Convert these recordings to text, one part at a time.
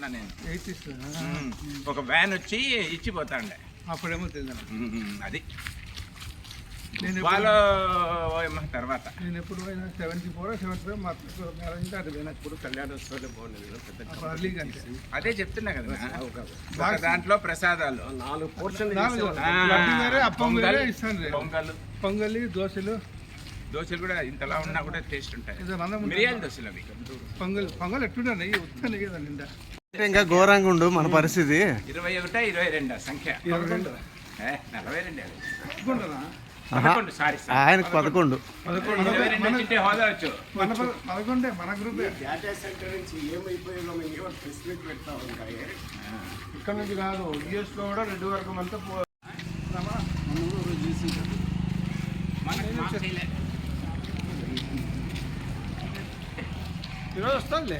ఇస్తున్నా నేను. ఒక వ్యాన్ వచ్చి ఇచ్చిపోతాండే. అప్పుడేమో తెలియదు అది. వాళ్ళు తర్వాత. నేను ఎప్పుడు పోయినా సెవెంటీ ఫోర్ సెవెంటీ ఫైవ్ మా మ్యారేజ్ అటు పోయినా ఇప్పుడు కళ్యాణోత్సవాలు బాగుండేది అదే చెప్తున్నా కదా. ఒక దాంట్లో ప్రసాదాలు. నాలుగు పోర్షన్ నాలుగు ఆ, లడ్డు వేరే అప్పం వేరే పొంగల్, పొంగల్. పొంగలి దోశలు. దోశలు కూడా ఇంతలా ఉన్నా కూడా టేస్ట్ ఉంటాయి. మిరియాల దోశలు అవి. పొంగల్ పొంగల్ ఉత్త నెయ్యి కదా నిండా. ఇంకా ఘోరంగా ఉండు మన పరిస్థితి. ఇరవై ఒకటా ఇరవై రెండా సంఖ్య? నలభై రెండు. అనుకుంటున్నా పదకొండు సారీ సారీ. ఆయనకు పదకొండు. మన పద- పదకొండే మన గ్రూపే. డేటా సెంటర్ నుంచి ఏమైపోయిందో మేము ఏమో ప్రెస్ మీట్ పెడతా ఉంటాయి ఇక్కడ నుంచి కాదు యుఎస్లో కూడా రెండు వరకు అంతా. ఈరోజు వస్తానులే.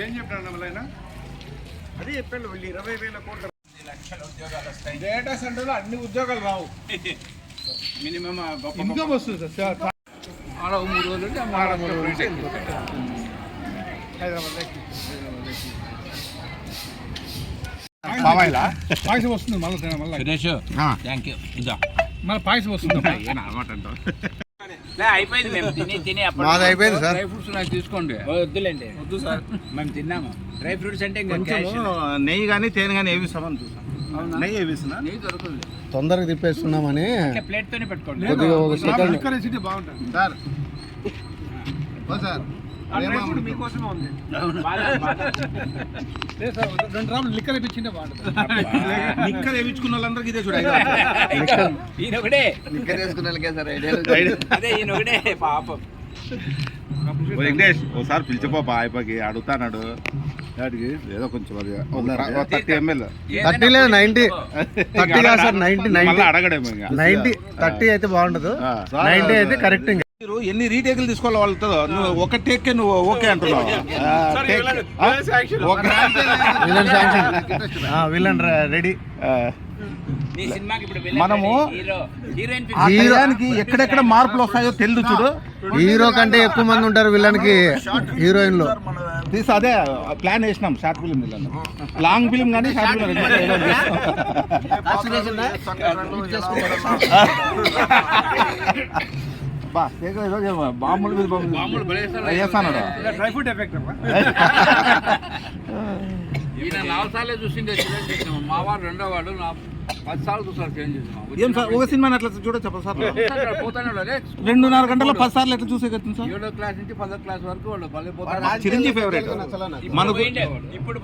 ఏం చెప్పాడు నమ్మలైన అదే చెప్పాను వీళ్ళు ఇరవై వేల కోట్ల లక్షల ఉద్యోగాలు వస్తాయి. డేటా సెంటర్లో అన్ని ఉద్యోగాలు రావు. మినిమం గొప్ప ఇన్కమ్ వస్తుంది సార్? ఆడ మూడు రోజులు ఉంటే ఆడ మూడు రోజులు హైదరాబాద్ పాయసం వస్తుంది మళ్ళీ మళ్ళీ. థ్యాంక్ యూ ఇదా మళ్ళీ పాయసం వస్తుంది. లే, అయిపోయింది మేము తిని తిని అప్పుడు మాది అయిపోయింది సార్. డ్రై ఫ్రూట్స్ నాకు తీసుకోండి. వద్దులేండి. వద్దు సార్. మేము తిన్నాము. డ్రై ఫ్రూట్స్ అంటే ఇంకా cash. నెయ్యి కానీ తేనె కానీ ఏవి ఇస్తామని చూసాం. నెయ్యి ఇస్తున్నా? నెయ్యి దొరకదు. తొందరగా తిప్పేస్తున్నామని ప్లేట్ తోనే పెట్టుకోండి. కొద్దిగా ఒక సెకండ్ బాగుంటుంది. సార్. సార్. మీకోసమే ఉంది. బాగా- బాగా. లేదు సార్ రెండు రాములు లిక్కర్ ఇప్పించింటే బాగుంటుంది. నిక్కలు వేయించుకున్న వాళ్ళందరికీ ఇదే చూడ ఈయన ఒకటే. ఇక్కడ వేసుకున్న వాళ్ళకే సార్ అదే ఈయన ఒకటే పాపం. వెంకటేష్ ఒకసారి పిలిచిపోపా అయిపోయి అడుగుతాడు ఏదో కొంచెం అది థర్టీ ఎంఎల్. థర్టీ లేదు నైన్టీ థర్టీ కాదు సార్ నైన్టీ మళ్ళీ నైన్టీ అడగడేమో ఇంకా. నైన్టీ థర్టీ అయితే బాగుండదు. నైన్టీ అయితే కరెక్ట్ ఇంకా మీరు ఎన్ని రీటేకులు తీసుకోవాలి వాళ్ళతో నువ్వు ఒక టేక్కే నువ్వు ఓకే అంటున్నావు. విలన్ విలన్ రెడీ విలన్ మనము- రెడీ, హీరో హీరోయిన్ ఆ టయానికి ఎక్కడెక్కడ మార్పులు వస్తాయో తెలుదు చూడు. హీరో కంటే ఎక్కువ మంది ఉంటారు విలన్కి హీరోయిన్లో తీసి అదే ప్లాన్ వేసినాం షార్ట్ ఫిలిం లాంగ్ ఫిలిం కానీ షార్ట్ ఫిలిం బా బాంబులు మీద డ్రై ఫ్రూట్ ఎఫెక్ట్ అమ్మా. ఈయన నాలుగు సార్లే చూసిండే మా వాడు రెండో వాడు నా పది సార్లు చూసారు చేంజ్ ఏం సార్ ఒక సినిమా అట్లా చూడ చెప్పదు సార్ పోతానే. రెండున్నర గంటల పది సార్లు ఎట్లా చూసే కదా సార్? ఏడో క్లాస్ నుంచి పదో క్లాస్ వరకు వాళ్ళు భలే పోతారు చిరంజీవి ఫేవరెట్ మన ఇప్పుడు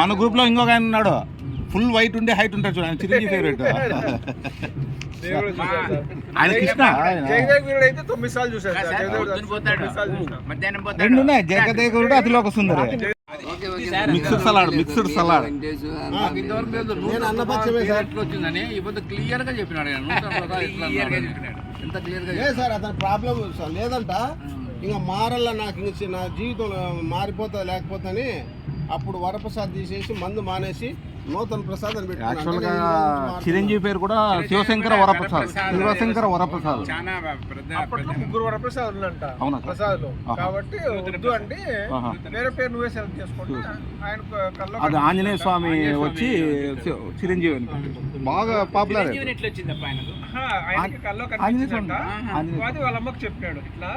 మన గ్రూప్లో ఇంకొక ఆయన ఉన్నాడు. ఫుల్ వైట్ ఉండే హైట్ ఉంటాడు చూడండి చిరంజీవి ఫేవరెట్. ఆయన. Krishna sir, sir. రెండు ఉన్నాయి జగదేగుడు Athiloka Sundari. Mixed salad mixed salad. ఎట్లా వచ్చిందని ఇప్పుడు క్లియర్గా చెప్పినాడు. ఎంత క్లియర్గా సార్ అతని ప్రాబ్లం లేదంట. ఇంకా మారల్ల నాకు ఇంక నా జీవితం మారిపోతా లేకపోతే అని అప్పుడు వరప్రసాద్ తీసేసి మందు మానేసి నూతన ప్రసాద్ అని పెట్టుకున్నాడు. యాక్చువల్గా అంటే నేను ఈ రోజు మారుతున్నా. చిరంజీవి పేరు కూడా శివశంకర వరప్రసాద్. శివశంకర వరప్రసాద్. చాలా పెద్ద అప్పట్లో ముగ్గురు వరప్రసాద్ ఉన్నంట అవునా ఆహా. కాబట్టి వద్దు ఆహా. వేరే పేరు నువ్వే సెలెక్ట్ చేసుకోండి ఆయన కల్లో అది ఆంజనేయ స్వామి వచ్చి చిరంజీవి అని. బాగా పాపులర్ ఆయనకు? కల్లో కనిపించిందంట. వాళ్ళ అమ్మకి చెప్పాడు. ఇట్లా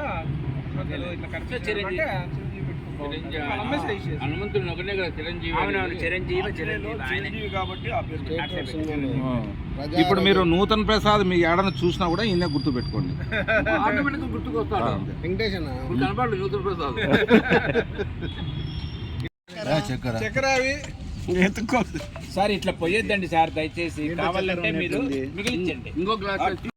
ఇట్లా హనుమంతుడు ఒకటే కదా చిరంజీవి అవునవును చిరంజీవి చిరంజీవి కాబట్టి ఇప్పుడు మీరు నూతన్ ప్రసాద్ మీ ఏడన చూసినా కూడా ఈయన గుర్తు పెట్టుకోండి ఆటోమేటిక్గా గుర్తుకొస్తాడు. వెంకటేష్ అన్న ఇప్పుడు కనపడలేదు నూతన ప్రసాద్. చక్కెర. అవి సార్ ఇట్లా పోయొద్దండి సార్ దయచేసి. కావాలంటే మీరు మిగిలించండి. ఇంకో గ్లాస్